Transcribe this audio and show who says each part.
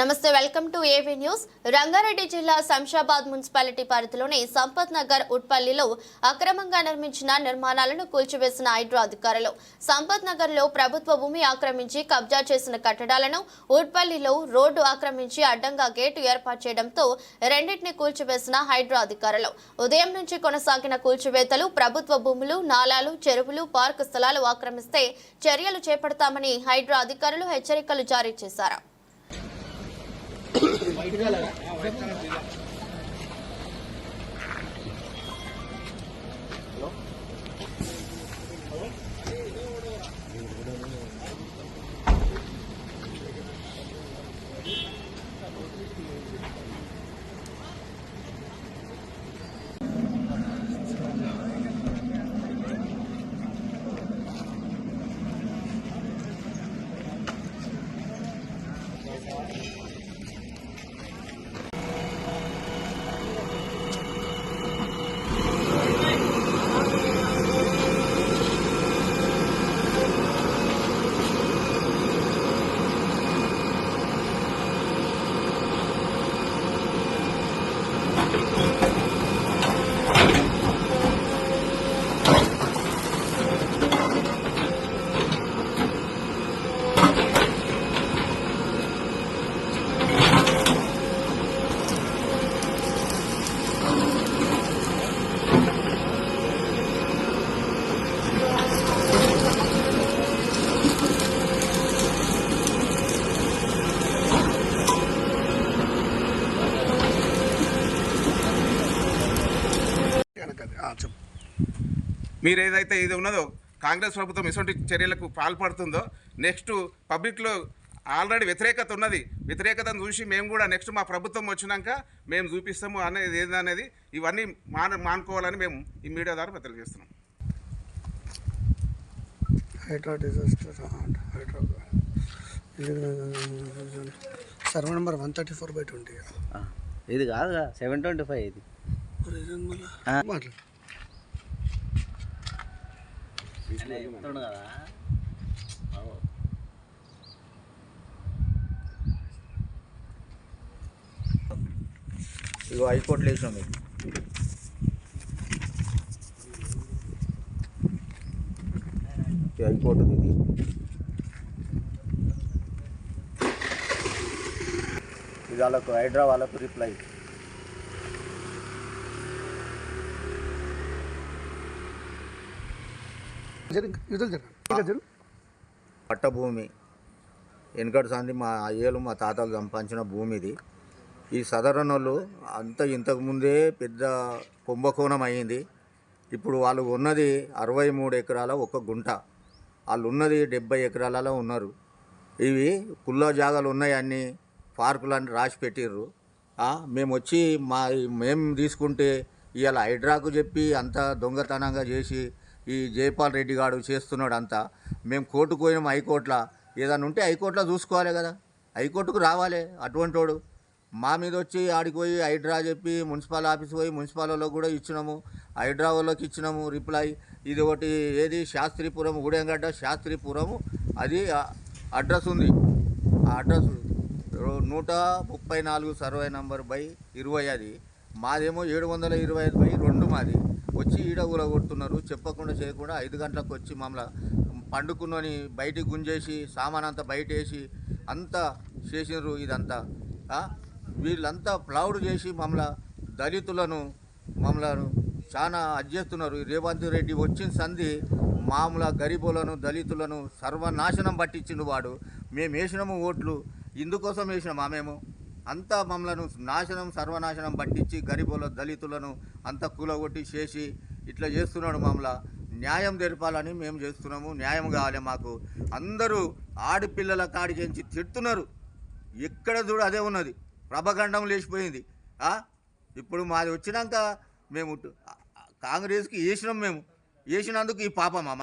Speaker 1: నమస్తే welcome to AV news. Rangareddy జిల్లా Shamshabad municipality పరిధిలోని సంపత్ నగర్ ఉట్పల్లిలో అక్రమంగా నిర్మించిన నిర్మాణాలను కూల్చివేసిన హైడ్రో అధికారులు. సంపత్ నగర్లో ప్రభుత్వ భూమి ఆక్రమించి కబ్జా చేసిన కట్టడాలను ఉట్పల్లిలో రోడ్డు ఆక్రమించి అడ్డంగా గేటు ఏర్పాటు చేయడంతో రెండింటిని కూల్చివేసిన హైడ్రో అధికారులు. ఉదయం నుంచి కొనసాగిన కూల్చివేతలు ప్రభుత్వ భూములు నాలాలు చెరువులు పార్కు స్థలాలు ఆక్రమిస్తే చర్యలు చేపడతామని హైడ్రో అధికారులు హెచ్చరికలు జారీ చేశారు.
Speaker 2: వెనకది.
Speaker 3: మీరు ఏదైతే ఇది ఉన్నదో కాంగ్రెస్ ప్రభుత్వం ఇటువంటి చర్యలకు పాల్పడుతుందో నెక్స్ట్ పబ్లిక్లో ఆల్రెడీ వ్యతిరేకత ఉన్నది. వ్యతిరేకతను చూసి మేము కూడా నెక్స్ట్ మా ప్రభుత్వం వచ్చినాక మేము చూపిస్తాము అనేది ఏందనేది ఇవన్నీ మాన మానుకోవాలని మేము ఈ మీడియా ద్వారా తెలియజేస్తున్నాం
Speaker 2: HYDRAA disaster HYDRAA survey number one thirty four by twenty.
Speaker 4: ఆ, ఇది కాదుగా సెవెన్ ట్వంటీ ఫైవ్ ఇది ఆ.
Speaker 2: మాట్లాడు
Speaker 4: చెప్తుండు కదా అవు.
Speaker 5: ఇగో హైకోర్టులో వేసినాం మీకు హైకోర్టు ఇది. ఇది వాళ్ళకు హైడ్రా వాళ్ళకు రిప్లై. పట్టభూమి. వెనకటి సంది మా అయ్యలు మా తాతలు సంపాదించిన భూమి ఇది ఈ సదరణలు అంత ఇంతకుముందే పెద్ద కుంభకోణం అయ్యింది. ఇప్పుడు వాళ్ళు ఉన్నది అరవై మూడు ఎకరాల ఒక గుంట. వాళ్ళు ఉన్నది డెబ్బై ఎకరాలలో ఉన్నారు. ఇవి కుల్ల జాగాలు ఉన్నాయి అన్ని పార్కులన్నీ రాసి పెట్టిర్రు. మేము వచ్చి మా మేము తీసుకుంటే ఇవాళ హైడ్రాకు చెప్పి అంత దొంగతనంగా చేసి ఈ జైపాల్ రెడ్డి గారు చేస్తున్నాడు అంతా మేము కోర్టుకు పోయినాం హైకోర్టులో. ఏదైనా ఉంటే హైకోర్టులో చూసుకోవాలి కదా. హైకోర్టుకు రావాలి అటువంటి వాడు మా మీద వచ్చి ఆడికి పోయి హైడ్రా చెప్పి మున్సిపల్ ఆఫీస్ పోయి మున్సిపల్ వాళ్ళకి కూడా ఇచ్చినాము. హైడ్రా వాళ్ళకి ఇచ్చినాము రిప్లై. ఇది ఒకటి ఏది? శాస్త్రీపురం గూడెంగడ్డ శాస్త్రీపురము అది అడ్రస్ ఉంది. ఆ అడ్రస్ నూట ముప్పై నాలుగు సర్వే నంబర్ బై ఇరవై అది. మాదేమో ఏడు వందల ఇరవై ఐదు బై రెండు మాది. వచ్చి ఈడ కొడుతున్నారు చెప్పకుండా చేయకుండా ఐదు గంటలకు వచ్చి మమ్మల్ని పండుకున్నని బయటికి గుంజేసి సామాన్ అంతా బయట వేసి అంతా చేసినారు ఇదంతా. వీళ్ళంతా ప్లౌడ్ చేసి మమ్మల్ని దళితులను మమ్మలను చాలా అధ్యస్తున్నారు రేవంత్ రెడ్డి వచ్చిన సంధి మామూలు గరీబులను దళితులను సర్వనాశనం పట్టించిండు వాడు. మేము వేసినాము ఓట్లు. ఇందుకోసం వేసినామా మేము? అంతా మమ్మలను నాశనం సర్వనాశనం పట్టించి గరిబుల దళితులను అంతా కూలగొట్టి చేసి ఇట్లా చేస్తున్నాడు మమ్మల్ని న్యాయం జరపాలని మేము చేస్తున్నాము న్యాయం కావాలి మాకు. అందరూ ఆడపిల్లల కాడికించి తిడుతున్నారు. ఎక్కడ చూడు అదే ఉన్నది. ప్రభగండం లేచిపోయింది. ఇప్పుడు మాది వచ్చినాక మేము కాంగ్రెస్కి వేసినాం మేము. వేసినందుకు ఈ పాపమా